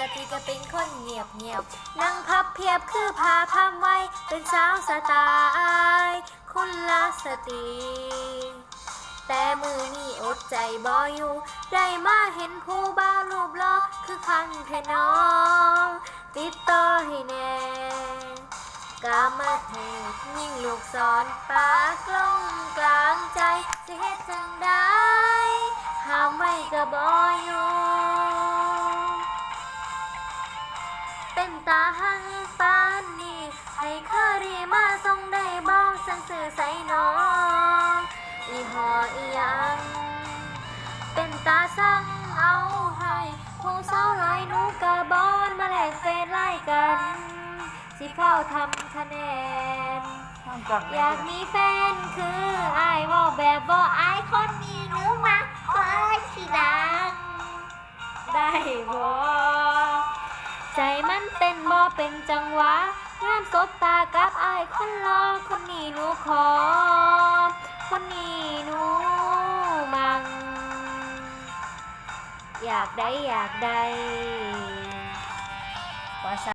กติก็เป็นคนเงียบเงียบนั่งพับเพียบคือพาพามไว้เป็นสาวสไตล์คนละสติแต่มือนี่อดใจบ่อยู่ได้มาเห็นผู้บ้ารูปล้อคือคันเทน้อง ติดต่อให้แน่กามาเทศยิ่งลูกศรปากลงกลางใจสิเฮ็ดจังได้ห้ามไว้ก็บ่อยู่ เป็นตาหังปานนี่ให้เคอรีมาส่งได้บ่สังสื่อใส่น้องอีหออีหยัง เป็นตาสั่งเอาให้ผู้สาวหลายหนูกะบอนมาแลกเฟซไล่กัน สิเข้าทำคะแนนห้ามจับอยากมีแฟนคืออายเว่าแบบว่าอายคนมีหนูมาคอยสิดัง ได้บ่ใจมัน เป็นจังหวะงามสบตากับอายคนรอคนนี้หนูขอ คนนี้หนูมัง อยากได้อยากได้